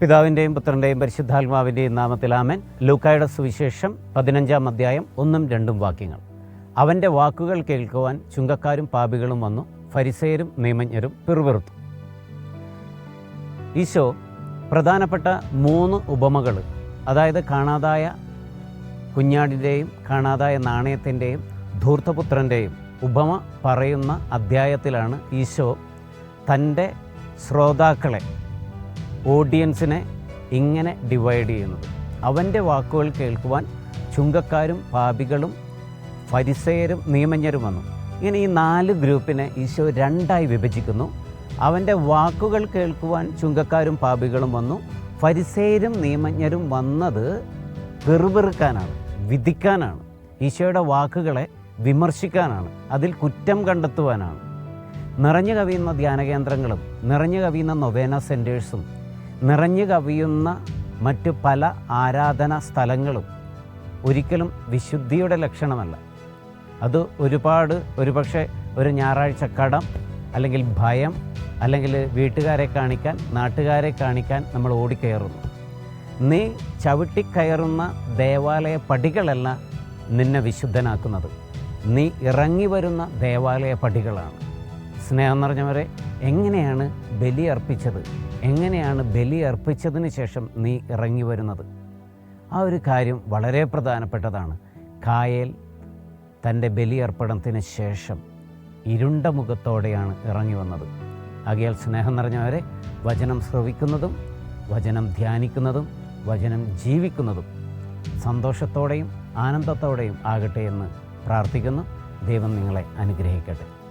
പിതാവിന്റെയും പുത്രന്റെയും പരിശുദ്ധാത്മാവിന്റെയും നാമത്തിൽ ആമൻ. ലൂക്കായുടെ സുവിശേഷം പതിനഞ്ചാം അധ്യായം ഒന്നും രണ്ടും വാക്യങ്ങൾ. അവന്റെ വാക്കുകൾ കേൾക്കുവാൻ ചുങ്കക്കാരും പാപികളും വന്നു. ഫരിസേരും നിയമജ്ഞരും പിറുപിറുത്തു. ഈശോ പ്രധാനപ്പെട്ട മൂന്ന് ഉപമകൾ അതായത് കാണാതായ കുഞ്ഞാടിന്റെയും കാണാതായ നാണയത്തിന്റെയും ധൂർത്തപുത്രന്റെയും ഉപമ പറയുന്ന അധ്യായത്തിലാണ് ഈശോ തന്റെ ശ്രോതാക്കളെ ഓഡിയൻസിനെ ഇങ്ങനെ ഡിവൈഡ് ചെയ്യുന്നത്. അവന്റെ വാക്കുകൾ കേൾക്കുവാൻ ചുങ്കക്കാരും പാപികളും ഫരിസയരും നിയമജ്ഞരും വന്നു. ഇങ്ങനെ ഈ നാല് ഗ്രൂപ്പിനെ ഈശോ രണ്ടായി വിഭജിക്കുന്നു. അവന്റെ വാക്കുകൾ കേൾക്കുവാൻ ചുങ്കക്കാരും പാപികളും വന്നു. ഫരിസേരും നിയമജ്ഞരും വന്നത് വെറുവെറുക്കാനാണ് വിധിക്കാനാണ്. ഈശോയുടെ വാക്കുകളെ വിമർശിക്കാനാണ് അതിൽ കുറ്റം കണ്ടെത്തുവാനാണ്. നിറഞ്ഞു കവിയുന്ന ധ്യാനകേന്ദ്രങ്ങളും നിറഞ്ഞു കവിയുന്ന നൊവേന സെന്റേഴ്സും നിറഞ്ഞു കവിയുന്ന മറ്റു പല ആരാധന സ്ഥലങ്ങളും ഒരിക്കലും വിശുദ്ധിയുടെ ലക്ഷണമല്ല. അത് ഒരുപാട് ഒരുപക്ഷെ ഒരു ഞായറാഴ്ച കടം അല്ലെങ്കിൽ ഭയം അല്ലെങ്കിൽ വീട്ടുകാരെ കാണിക്കാൻ നാട്ടുകാരെ കാണിക്കാൻ നമ്മൾ ഓടിക്കയറുന്നു. നീ ചവിട്ടിക്കയറുന്ന ദേവാലയ പടികളല്ല നിന്നെ വിശുദ്ധനാക്കുന്നത്. നീ ഇറങ്ങി വരുന്ന ദേവാലയ പടികളാണ്. സ്നേഹം നിറഞ്ഞവരെ എങ്ങനെയാണ് ബലി അർപ്പിച്ചത്? എങ്ങനെയാണ് ബലി അർപ്പിച്ചതിന് ശേഷം നീ ഇറങ്ങി വരുന്നത്? ആ ഒരു കാര്യം വളരെ പ്രധാനപ്പെട്ടതാണ്. കായൽ തന്റെ ബലിയർപ്പണത്തിന് ശേഷം ഇരുണ്ട മുഖത്തോടെയാണ് ഇറങ്ങി വന്നത്. ആകയാൽ സ്നേഹം നിറഞ്ഞവരെ വചനം ശ്രവിക്കുന്നതും വചനം ധ്യാനിക്കുന്നതും വചനം ജീവിക്കുന്നതും സന്തോഷത്തോടെയും ആനന്ദത്തോടെയും ആകട്ടെ എന്ന് പ്രാർത്ഥിക്കുന്നു. ദൈവം നിങ്ങളെ അനുഗ്രഹിക്കട്ടെ.